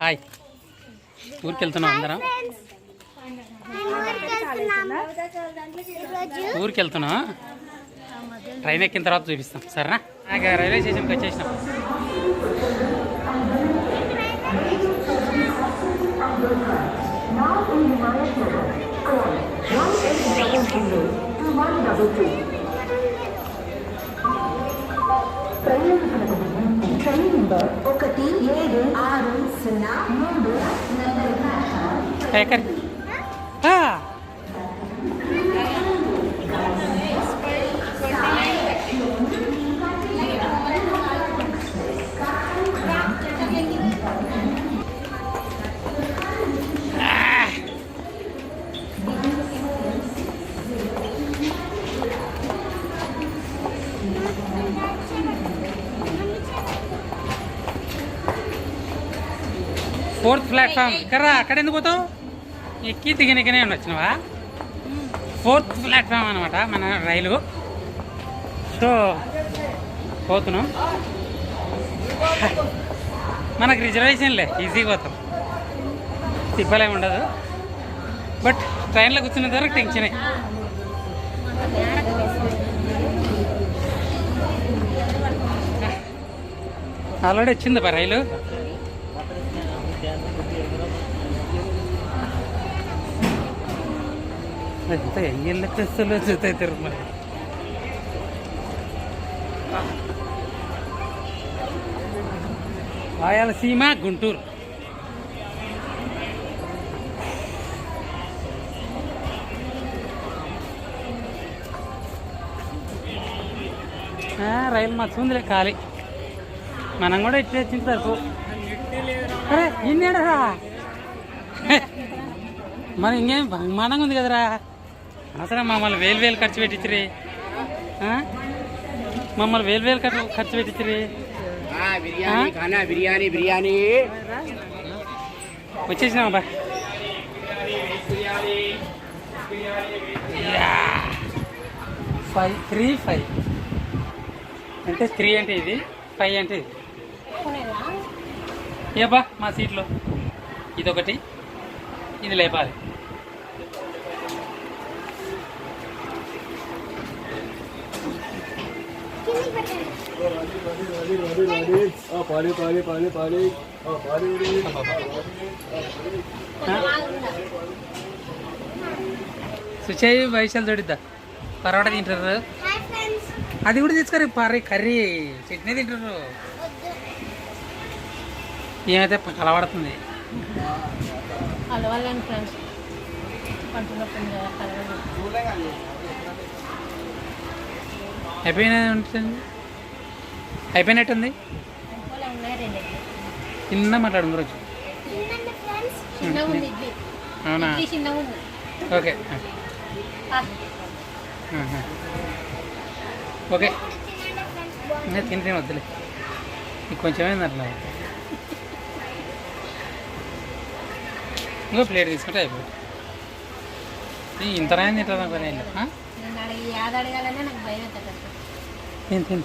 Hi. ఊరికి వెళ్తున్నాం అందరం ఊరికి వెళ్తున్నాం ట్రైన్ ఎక్కిన తర్వాత చూపిస్తాం. సరేనా? ఇక రైల్వే స్టేషన్కి వచ్చేసినాం. ట్రైన్ నంబర్ ఒకటి ఏడు ఆరు సున్నా మూడు నంబర్ ఫోర్త్ ప్లాట్ఫామ్ ఇక్కడ అక్కడ ఎందుకు పోతావు ఎక్కి దిగనికనే వచ్చినావా? ఫోర్త్ ప్లాట్ఫామ్ అనమాట మన రైలు. సో పోతున్నాం. మనకు రిజర్వేషన్లే ఈజీగా పోతాం. తిప్పలేం ఉండదు. బట్ ట్రైన్లో కూర్చున్న వరకు టెన్షనే ఆల్రెడీ వచ్చింది రైలు. ఎంత ఎంగిళ్ళ తెస్తులు చూతాయి తిరుమల రాయలసీమ గుంటూరు. రైలు రైలు మచ్చుందిలే ఖాళీ. మనం కూడా ఇట్లా వచ్చింది తరపు. అరే ఇన్నేడరా మరి ఇంకేం బ్రహ్మాండంగా ఉంది కదరా? అసలు మమ్మల్ని వేలు వేలు ఖర్చు పెట్టించరి మమ్మల్ని వేలు వేలు ఖర్చు ఖర్చు పెట్టించరి బిర్యానీ బిర్యానీ వచ్చేసినాం బా? Five three five. అంటే త్రీ అంటే ఇది ఫైవ్ అంటే ఇది. ఏబా మా సీట్లో? ఇదొకటి. ఇది లేపాలి. పాలి పాలి పాలి పాలి వైశాల్ దొడిద్దా? పరోటా తింటారు అది కూడా తీసుకురా పర్రీ కర్రీ చట్నీ తింటారు ఏమైతే కలవడుతుంది? కలవాలండి ఫ్రెండ్స్ ఉంటుంది అయిపోయినట్టుంది? చిన్న మాట్లాడు రోజు. అవునా? ఓకే. ఓకే. తిని తిని వద్దులే. నీకు కొంచెమైంది అట్లా? ఇంకో ప్లేట్ తీసుకుంటే అయిపోతుంది ఇంత రాయం తింటుందా పని నాకు తిని తిని.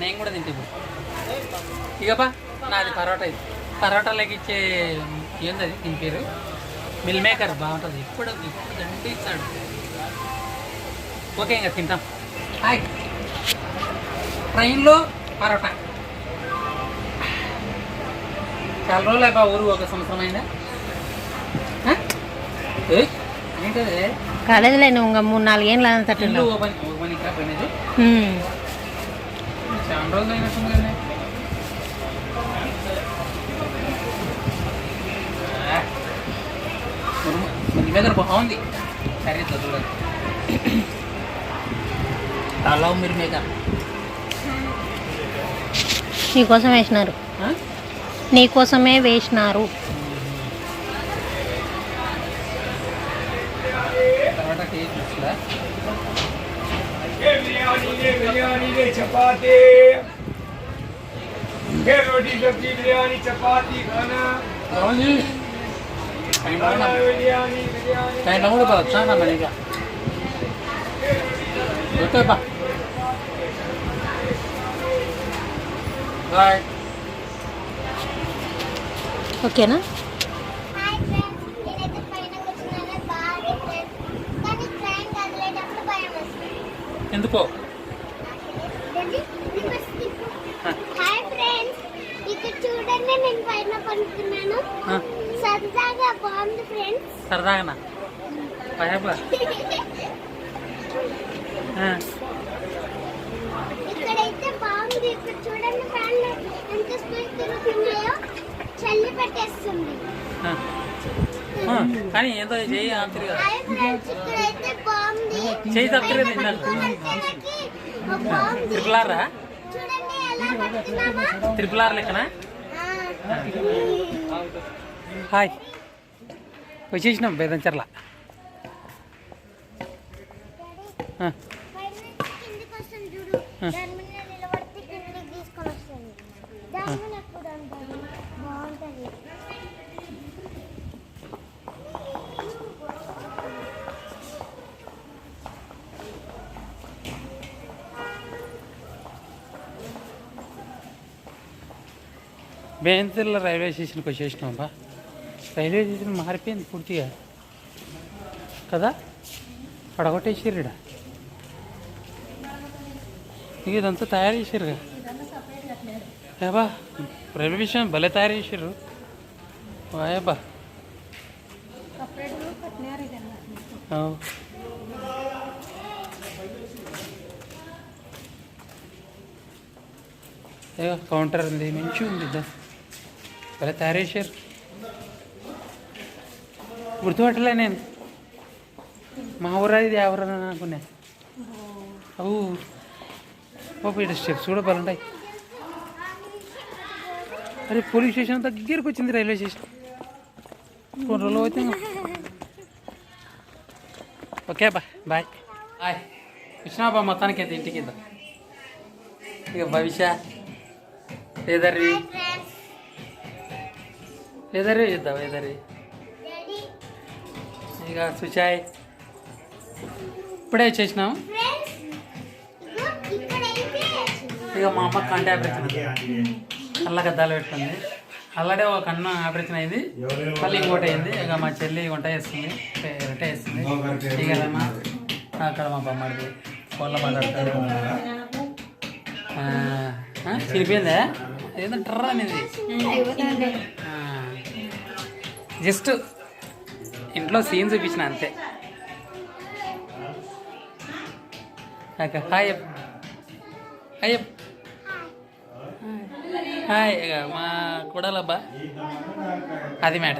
నేను కూడా తింటే ఇకపా నాది పరోటా ఇది. పరోటాలోకి ఇచ్చే ఏంది అది దీని పేరు? మిల్ మేకర్ బాగుంటుంది. ఇప్పుడు ఇప్పుడు దండి ఇస్తాడు ఓకే ఇంకా తింటాం. హాయ్. ట్రైన్లో పరోటా. చాలా రోజులు అయిపో ఊరు ఒక సంవత్సరం అయిందా? ఏంటది? కాలేజీలో నువ్వు ఇంకా మూడు నాలుగేళ్ళు ఇల్లు తట్టు ఓపెన్ ఓపెన్ ఇంకా పోయినది. చాలా రోజులు అయినట్టుంది కదా మీ మీద బాగుంది కర్రీ చూడండి అలా మీరు మీద నీకోసం వేసినారు నీకోసమే వేసినారు పరోటా టేస్ట్ चपाती फिर रोटी सब्ज़ी बिरयानी चपाती खाना जी बिरयानी बिरयानी बहुत अच्छा ना बनेगा होते बा ओके ना? ఎందుకో? ఏంటి? రివర్స్ తిప్పు. హాయ్ ఫ్రెండ్స్ ఇక్కడ చూడండి నేను పైన పడుకున్నాను. ఆ, సరదాగా బాగుంది ఫ్రెండ్స్ సరదాగానా? భయపా ఇక్కడైతే బాగుంది. ఇక్కడ చూడండి ఫ్యాన్లు ఎంత స్పీడ్ తిరుగుతున్నాయో చల్లి పెట్టేస్తుంది. కానీ ఏదో ఫ్రెండ్స్ ఇక్కడైతే చేయి తప్పలేదు ఆరా చూడండి ఎలా పడుతున్నామా త్రిపుల్ ఆర్ లెక్కనా. హాయ్. వచ్చేసినాం బేదంచర్ల చూడు ఆ. దాని మీద నిలబడితే కిందికి తీసుకొని వస్తుంది దాని మీద ఎప్పుడు అంటాను బాగుంటుంది బేంతర్ల రైల్వే స్టేషన్కి వచ్చేసినాం బా. రైల్వే స్టేషన్ మారిపోయింది పూర్తిగా. కదా? పడగొట్టేసారు ఇక ఇదంతా తయారు చేశారుగా ఏబా రైల్వే స్టేషన్ భలే తయారు చేశారు వాయబ్బా అవు. కౌంటర్ ఉంది మంచిగా ఉంది ఇద్దా భలే తయారు చేశారు గుర్తుపట్టలే నేను. మా ఊరా ఇది ఎవరన్నా అనుకున్నా. అవు. ఓ ఇక్కడ స్టెప్స్ కూడా బాగుంటాయి అరే పోలీస్ స్టేషన్ దగ్గరికి వచ్చింది రైల్వే స్టేషన్. కొన్ని రోజులు అవుతుంది ఓకే బా బాయ్. బాయ్ వచ్చినా బా మొత్తానికి అయితే ఇంటికి ఇద్దాం ఇక భవిష్య ఏదర్రి ఫ్రెండ్స్ ఏదర్రి ఇద్దాం ఇక సుచాయ్ ఇప్పుడే చేసినాం. ఇక మా అమ్మ కంటి ఆపరేషన్ కళ్ళ గద్దాలు పెట్టుకుంది. అలాడే ఒక కన్ను ఆపరేషన్ అయింది. మళ్ళీ ఇంకోటి అయింది. ఇక మా చెల్లి వంట చేస్తుంది. రెట్ట చేస్తుంది. ఇక అక్కడ మా బొమ్మడిది. కోళ్ళ మాట్లాడతాడు చిరిపోయిందా? ఏదో ట్రర్ అనేది. జస్ట్ ఇంట్లో సీన్ చూపించిన అంతే. హాయ్. హాయ్. హాయ్. మా కూడలబ్బా. అది మ్యాటర్.